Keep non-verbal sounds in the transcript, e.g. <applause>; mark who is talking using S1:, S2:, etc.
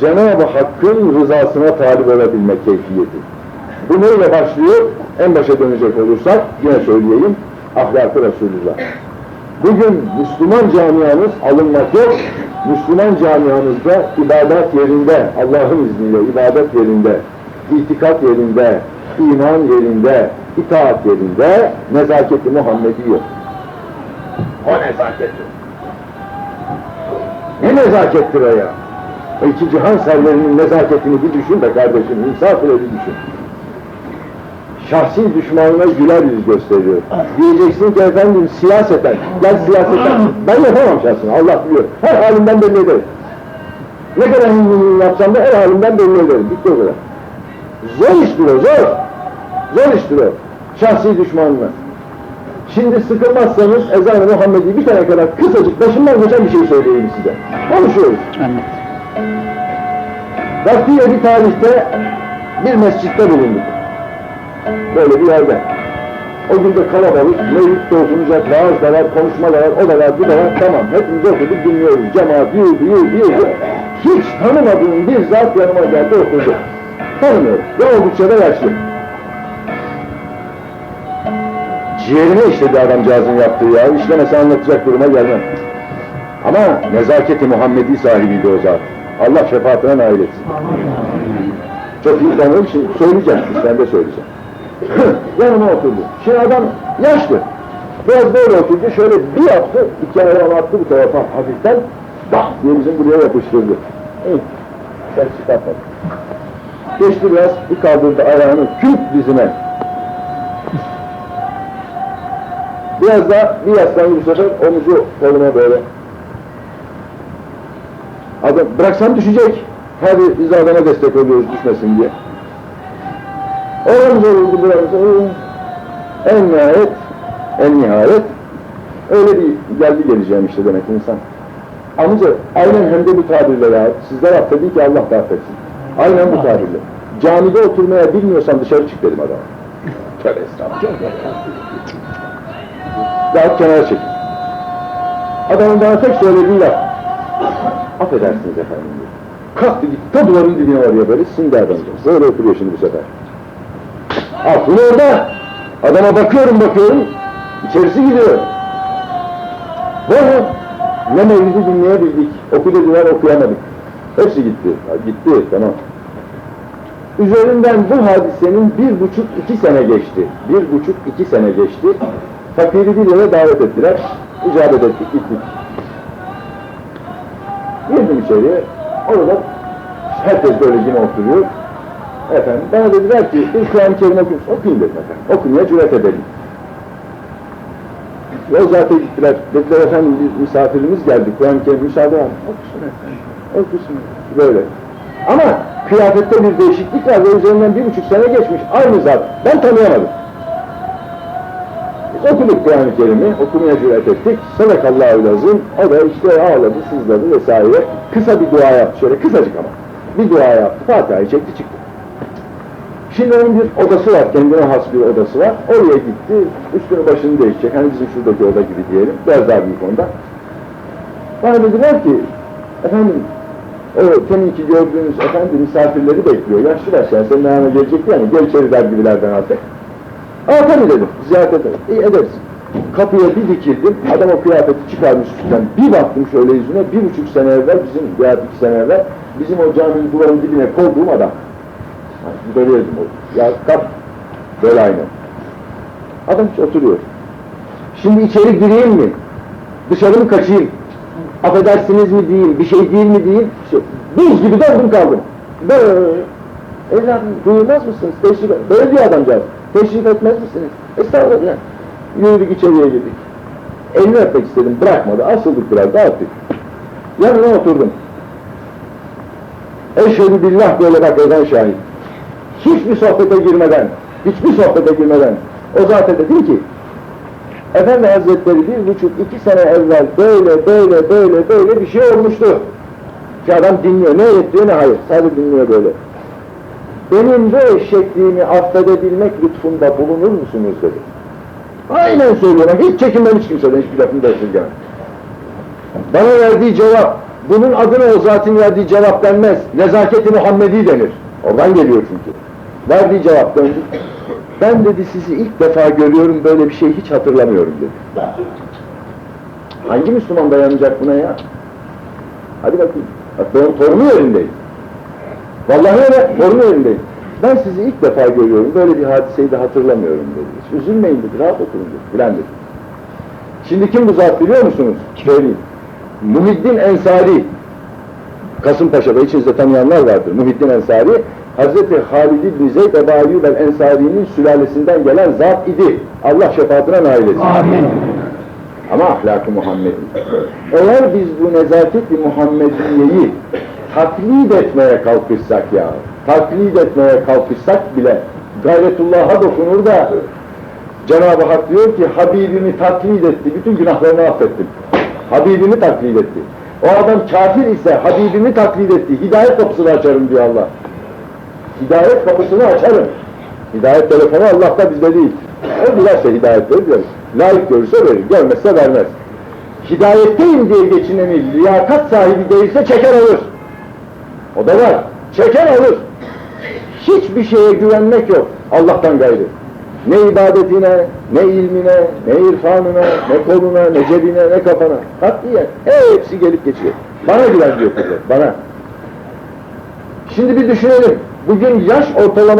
S1: Cenab-ı Hakk'ın rızasına talip olabilme keyfiyeti. Bu neyle başlıyor? En başa dönecek olursak yine söyleyeyim. Ahlak-ı Resulullah. Bugün Müslüman camianız alınmak yok. Müslüman camianızda ibadet yerinde, Allah'ın izniyle ibadet yerinde, itikat yerinde, iman yerinde, itaat yerinde, nezaketi Muhammedi yok. O nezaket yok. Ne nezakettir o ya? O iki cihan serlerinin nezaketini bir düşün de kardeşim, insaf ile bir düşün. Şahsi düşmanına güler yüz gösteriyor. Diyeceksin ki efendim siyaseten, gel siyaseten. Ben yapamam şahsını, Allah biliyor. Her halimden belli ederim. Ne kadar hünnünü yapsam da her halimden belli ederim. Bitti o kadar. Zor iştir o, zor. Zor iştir o. Şahsi düşmanına. Şimdi sıkılmazsanız ezan-ı Muhammed'i bir tane kadar kısacık başımdan geçen bir şey söyleyeyim size. Konuşuyoruz.
S2: Anlat.
S1: Vaktiyle bir tarihte bir mescitte bulunduk. Böyle bir yerde. O gün de kalabalık, mevlüt de okunacak, vaaz da o da var, bu da var, tamam. Hepimiz okuduk, dinliyoruz. Cemaat yürüdü, yürüdü, yürüdü. Hiç tanımadığım bir zat yanıma geldi, oturdu. Tanımıyorum. Ve oldukça da yaşlı. Ciğerine işledi adamcağızın yaptığı ya. İşlemese anlatacak duruma gelmem. Ama nezaketi Muhammedi sahibiydi o zat. Allah şefaatine nail etsin. Çok iyi tanıdığım için söyleyeceğim, ben de söyleyeceğim. <laughs> Yanıma oturdu. Şimdi adam yaşlı. Biraz böyle oturdu, şöyle bir yaptı, iki ayağını attı bu tarafa hafiften, bak diye bizim buraya yapıştırdı. İyi, ben. Geçti biraz, bir kaldırdı ayağını küt dizime. Biraz daha bir yaslandı bu sefer, omuzu koluma böyle. Adam bıraksam düşecek. Hadi biz adama destek oluyoruz düşmesin diye. Oramız oldu buramız. En nihayet, en nihayet öyle bir geldi geleceğim işte demek insan. Amca aynen hem de bu tabirle ya. Sizler affedin ki Allah da affetsin. Aynen bu tabirle. Camide oturmaya bilmiyorsan dışarı çık dedim adama. <laughs> Tövbe estağfurullah. Daha kenara çekin. Adamın bana tek söylediği laf. Affedersiniz efendim diyor. Kalktı gitti, ta duvarın dibine varıyor böyle, sindi adamcağız. Böyle oturuyor şimdi bu sefer. Aklını orada. Adama bakıyorum bakıyorum, içerisi gidiyor. Böyle ne mevlidi dinleyebildik, oku dediler okuyamadık. Hepsi gitti. Ha, gitti, tamam. Üzerinden bu hadisenin bir buçuk iki sene geçti. Bir buçuk iki sene geçti. Fakiri bir yere davet ettiler. İcabet ettik, gittik. İçeriye, orada herkes böyle yine oturuyor. Efendim, bana dediler ki, bir Kur'an-ı Kerim okuyun. Okuyun dedim efendim, okumaya cüret edelim. Zaten gittiler, dediler efendim bir misafirimiz geldi, Kur'an-ı Kerim müsaade var. Okusun efendim, okusun. Böyle. Ama kıyafette bir değişiklik var ve üzerinden bir buçuk sene geçmiş, aynı zat. Ben tanıyamadım. Okuduk Kur'an-ı Kerim'i, okumaya cüret ettik. Sadakallahu lazım. O da işte ağladı, sızladı vesaire. Kısa bir dua yaptı şöyle, kısacık ama. Bir dua yaptı, Fatiha'yı çekti çıktı. Şimdi onun bir odası var, kendine has bir odası var. Oraya gitti, üstünü başını değişecek. Hani bizim şuradaki oda gibi diyelim, biraz daha büyük onda. Bana dediler ki, efendim, o teminki gördüğünüz efendi misafirleri bekliyor. Yaşlı başlar, senin ayağına gelecek yani, gel içeri der gibilerden artık. Aa tabii dedim, ziyaret ederim. İyi ederiz. Kapıya bir dikildim, adam o kıyafeti çıkarmış üstten. Bir baktım şöyle yüzüne, bir buçuk sene evvel, bizim veya iki sene evvel, bizim o caminin duvarın dibine koyduğum adam. Yani görüyordum o. Ya kap, böyle aynı. Adam hiç oturuyor. Şimdi içeri gireyim mi? Dışarı mı kaçayım? Affedersiniz mi diyeyim, bir şey değil mi diyeyim? İşte, buz gibi döndüm kaldım. Böyle, evladım duyulmaz mısınız? Teşrif, böyle diyor adamcağız. Teşrif etmez misiniz? Estağfurullah. Yürüdük içeriye girdik. Elini öpmek istedim, bırakmadı. Asıldık biraz, dağıttık. Yanına oturdum. Eşhedü billah böyle bak ezan şahit. Hiçbir sohbete girmeden, hiçbir sohbete girmeden o zaten dedi ki Efendi Hazretleri bir buçuk iki sene evvel böyle böyle böyle böyle bir şey olmuştu. Ki adam dinliyor, ne evet ne hayır, sadece dinliyor böyle. Benim bu eşekliğimi affedebilmek lütfunda bulunur musunuz dedi. Aynen söylüyorum, hiç çekinmem hiç kimseden, hiçbir lafını esirgemem. Bana verdiği cevap, Bunun adına o zatın verdiği cevap denmez. Nezaketi Muhammedi denir. Oradan geliyor çünkü. Verdiği cevap döndü. Ben dedi sizi ilk defa görüyorum böyle bir şey hiç hatırlamıyorum dedi. Hangi Müslüman dayanacak buna ya? Hadi bakayım. Bak ben torunu yerindeyim. Vallahi öyle torunu yerindeyim. Ben sizi ilk defa görüyorum. Böyle bir hadiseyi de hatırlamıyorum dedi. Üzülmeyin dedi. Rahat oturun dedi. Filan dedi. Şimdi kim bu zat biliyor musunuz? Söyleyeyim. Muhiddin Ensari. Kasımpaşa'da içinizde tanıyanlar vardır. Muhiddin Ensari, Hazreti Halid İbni Zeyd Ebu Ayyub el Ensari'nin sülalesinden gelen zat idi. Allah şefaatine nail etsin.
S2: Amin.
S1: Ama ahlakı Muhammedi. Eğer biz bu nezaketi Muhammediye'yi taklit etmeye kalkışsak ya, taklit etmeye kalkışsak bile gayretullah'a dokunur da Cenab-ı Hak diyor ki Habibimi taklit etti, bütün günahlarını affettim. Habibimi taklit etti. O adam kafir ise Habibimi taklit etti. Hidayet kapısını açarım diyor Allah. Hidayet kapısını açarım. Hidayet telefonu Allah'ta bizde değil. O dilerse hidayet verir. Layık görürse verir, görmezse vermez. Hidayetteyim diye geçineni liyakat sahibi değilse çeker alır. O da var. Çeker alır. Hiçbir şeye güvenmek yok Allah'tan gayrı. Ne ibadetine, ne ilmine, ne irfanına, ne koluna, ne cebine, ne kafana. Katiyen hepsi gelip geçiyor. Bana güven diyor kudret, bana. Şimdi bir düşünelim. Bugün yaş ortalama